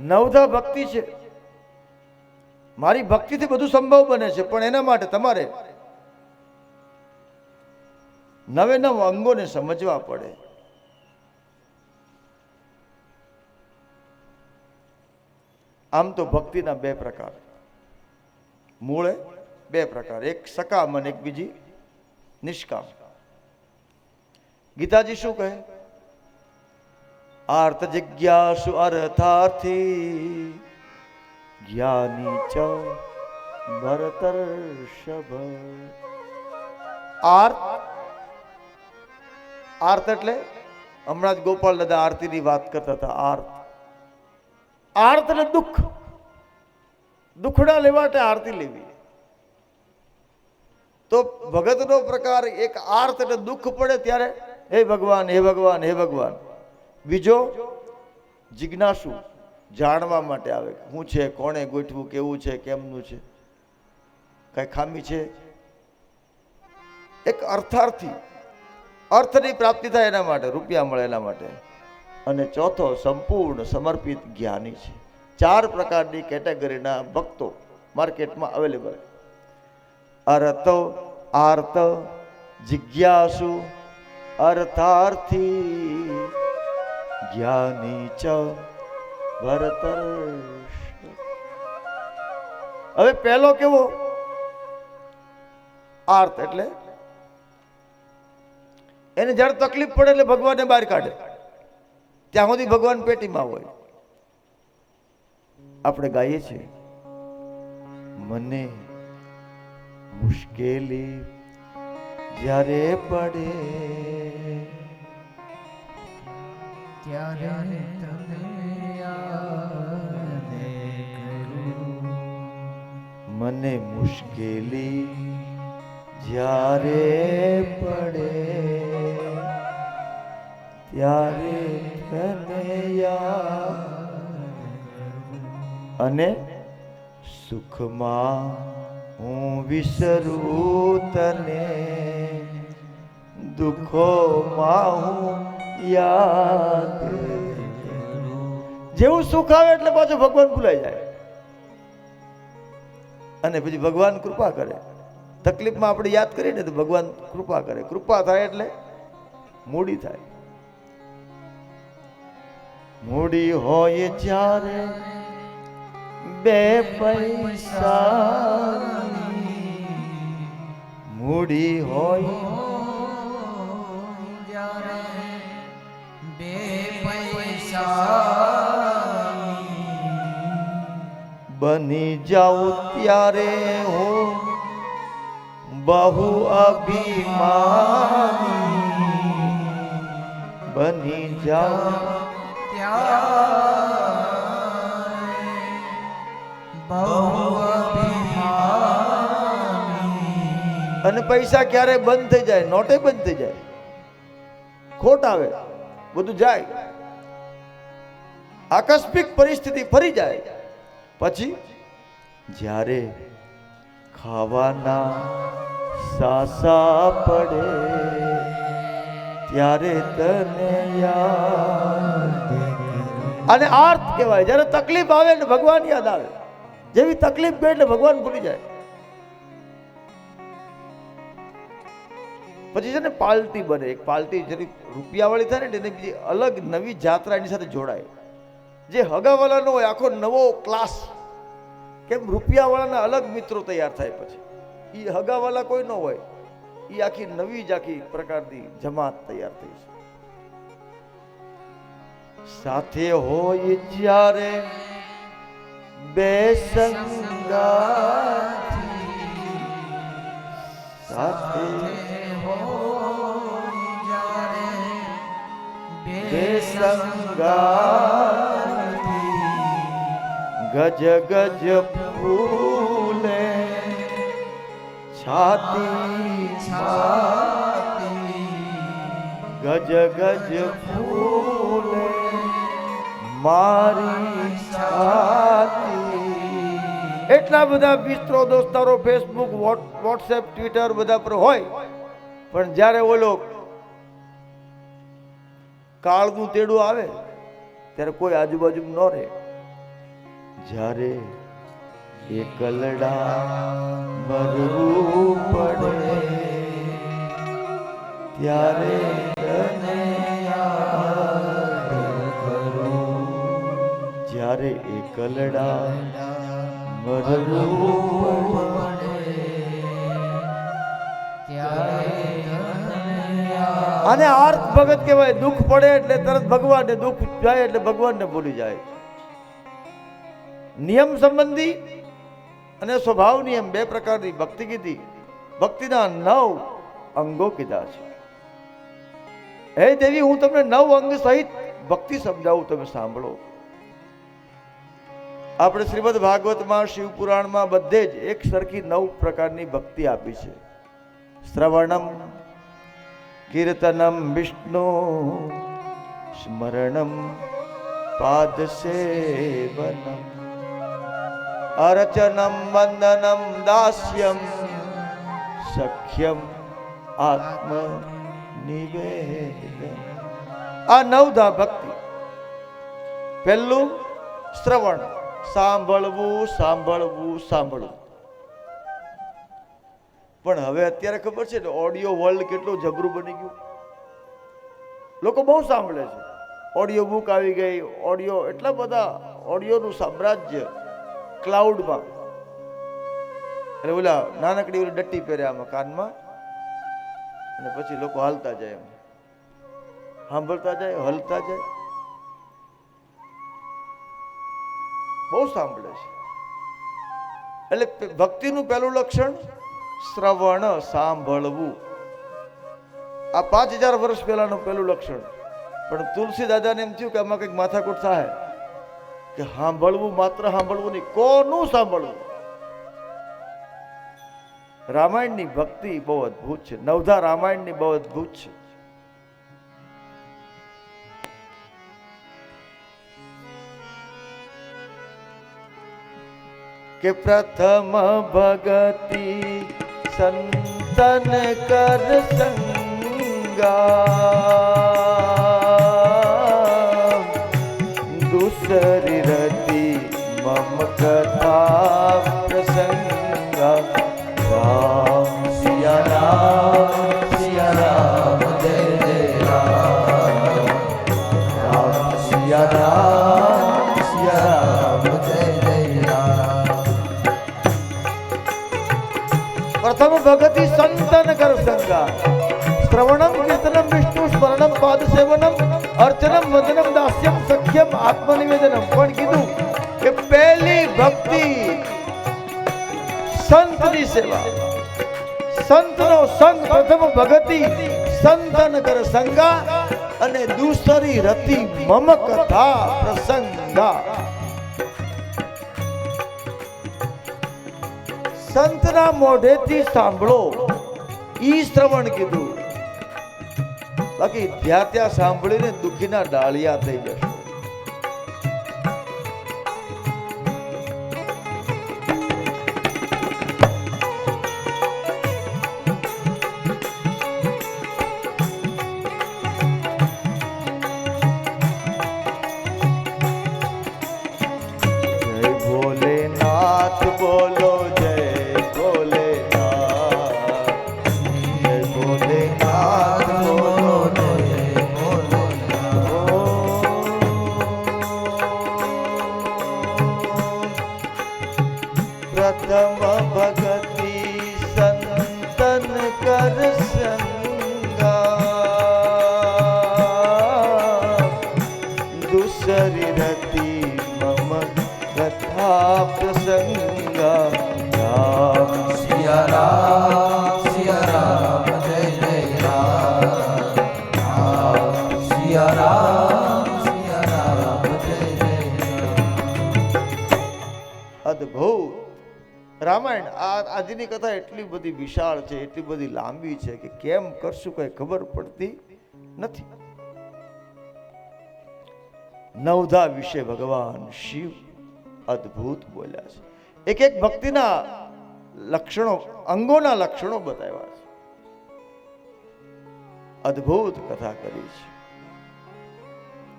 નવધા ભક્તિ છે. મારી ભક્તિથી બધું સંભવ બને છે, પણ એના માટે તમારે નવે નવ અંગોને સમજવા પડે. આમ તો ભક્તિના બે પ્રકાર. મૂળે બે પ્રકાર, એક સકામ અને એક બીજી નિષ્કામ. ગીતાજી શું કહે? આર્ત જિજ્ઞાસુ અર્થાર્થી. જ્ઞાની ચ ભરતર્ષભ. આર્ત આર્ત એટલે? હમણાં જ ગોપાલ દાદા આરતીની વાત કરતા હતા આર્ત આર્ત એટલે દુઃખ. દુખડા લેવા માટે આરતી લેવી. તો ભગતનો પ્રકાર એક આર્ત એટલે દુઃખ પડે ત્યારે હે ભગવાન હે ભગવાન હે ભગવાન. બીજો જિજ્ઞાસુ જાણવા માટે આવે શું છે, કોણે ગોઠવું કેવું છે, કેમનું છે? કઈ ખામી છે? એક અર્થાર્થી, અર્થની પ્રાપ્તિ થાય એના માટે, રૂપિયા મળે એના માટે. અને ચોથો, સંપૂર્ણ, સમર્પિત જ્ઞાની છે. ચાર પ્રકારની કેટેગરીના ભક્તો માર્કેટમાં અવેલેબલ. અર્થ આર્ત જિજ્ઞાસુ, અર્થાર્થી જ્ઞાની ચ ભરતર્ષ હવે પહેલો કેવો? આર્ત એટલે? એને જ્યારે તકલીફ પડે એટલે ભગવાનને બહાર કાઢે. ત્યાં સુધી ભગવાન પેટીમાં હોય. આપણે ગાઈએ છીએ, મને મુશ્કેલી જ્યારે પડે ત્યારે તને મને મુશ્કેલી જ્યારે પડે, ત્યારે તને અને સુખમાં હું વિસરું તને, દુઃખોમાં હું યાદ જેવું સુખ આવે એટલે પાછું ભગવાન ભૂલાઈ જાય. અને પછી ભગવાન કૃપા કરે. તકલીફમાં આપણે યાદ કરીએ ને તો ભગવાન કૃપા કરે. કૃપા થાય એટલે મૂડી થાય. મૂડી હોય જ્યારે બે પૈસા મૂડી હોય બની જાઉં ત્યારે હું બહુ અભિમાની બની જાઉં બહુ અને પૈસા ક્યારે બંધ થઈ જાય? નોટે બંધ થઈ જાય. ખોટ આવે. બધું જાય. આકસ્મિક પરિસ્થિતિ ફરી જાય. પછી, જ્યારે ખાવાના સાસા પડે, ત્યારે તને યાદ અને આર્થ કહેવાય, જ્યારે તકલીફ આવે ને ભગવાન યાદ આવે, જેવી તકલીફ ગઈ એટલે ભગવાન ભૂલી જાય. પછી છે ને પાલટી બને, એક પાલટી જરી રૂપિયાવાળી થાય ને એને બીજી અલગ નવી જાત્રા એની સાથે જોડાય. જે હગાવાળાનો હોય આખો નવો ક્લાસ કેમ રૂપિયાવાળાના અલગ મિત્રો તૈયાર થાય પછી. એ હગાવાળા કોઈ ન હોય એ આખી નવી જ આખી પ્રકારની જમાત તૈયાર થઈ છે. સાથે હોય જ્યારે બે સાથે બે સંગાથી. ગજ ગજ ફૂલે, છાતી ગજ ગજ ફૂલે, મારી છાતી. એટલા બધા મિત્રો, દોસ્તારો ફેસબુક વોટ્સએપ ટ્વિટર બધા પર હોય. પણ જ્યારે ઓલો કાળનું તેડું આવે, ત્યારે કોઈ આજુબાજુ ન રહે. જ્યારે એકલડા મરવું પડે, ત્યારે જ્યારે એકલડા મરવું આને આર્થ ભગત કહેવાય, દુઃખ પડે એટલે તરત ભગવાનને દુઃખ જાય એટલે ભગવાનને ભૂલી જાય. નિયમ સંબંધી અને સ્વભાવ નિયમ બે પ્રકારની ભક્તિ કીધી. ભક્તિના નવ અંગો કીધા છે. હે દેવી, હું તમને નવ અંગ સહિત ભક્તિ સમજાવું, તમે સાંભળો. આપણે શ્રીમદ ભાગવતમાં શિવ પુરાણમાં બધે જ એક સરખી નવ પ્રકારની ભક્તિ આપી છે. શ્રવણમ, કીર્તનમ, વિષ્ણુ, સ્મરણમ પાદસેવનમ અર્ચનમ વંદનમ દાસ્યમ સખ્યમ આત્મ નિવેદન આ નવધા ભક્તિ પહેલું શ્રવણ, સાંભળવું સાંભળવું સાંભળવું. પણ હવે અત્યારે ખબર છે ને ઓડિયો વર્લ્ડ કેટલું જબરું બની ગયું. લોકો બહુ સાંભળે છે. ઓડિયો બુક આવી ગઈ ઓડિયો એટલા બધા ઓડિયોનું સામ્રાજ્ય ક્લાઉડમાં એટલે ઓલા નાનકડી ઓલી ડટ્ટી પહેરે આમાં કાનમાં. અને પછી લોકો હાલતા જાય એમ. સાંભળતા જાય, હલતા જાય. બહુ સાંભળે છે. એટલે ભક્તિનું પહેલું લક્ષણ શ્રવણ સાંભળવું. આ પાંચ હજાર વર્ષ પહેલાનું પહેલું લક્ષણ. પણ તુલસી દાદાને એમ થયું કે આમાં કંઈક માથાકૂટ થાય. કે સાંભળવું માત્ર સાંભળવું નહીં, કોનું સાંભળવું? રામાયણની ભક્તિ બહુ અદ્ભુત છે. નવધા રામાયણની બહુ અદ્ભુત છે. કે પ્રથમ ભગતિ સંતન કર સંગા દુસરી રતિ મમ કથા પ્રસંગ રામ સિયા રામ સિયા રામ જય જય રામ રામ સિયા રામ સિયા રામ જય જય રામ પ્રથમ ભગતિ સંતન કર સંગા શ્રવણમ કીર્તનમ વિષ્ણુ સ્મરણમ પાદ સેવનમ અર્ચનમ વદનમ દાસ્યમ સખ્યમ આત્મનિવેદનમ પણ કીધું કે પહેલી ભક્તિ સંતની સેવા. સંતનો સંગ પ્રથમ ભગતિ સંતન કર સંગા અને દૂસરી રતિ મમ કથા પ્રસંગા. સંતના મોઢેથી સાંભળો, ઈ શ્રવણ કીધું. બાકી ત્યાં ત્યાં સાંભળીને દુઃખીના ડાળિયા થઈ જશે. પ્રથમ ભગતિ સંતન કર સંગા આજની કથા એટલી બધી વિશાળ છે, એટલી બધી લાંબી છે કે કેમ, કરશું કઈ ખબર પડતી નથી. નવધા વિશે ભગવાન શિવ અદ્ભુત બોલ્યા છે. એક એક ભક્તિના લક્ષણો, અંગોના લક્ષણો બતાવ્યા છે. અદ્ભુત કથા કરી છે.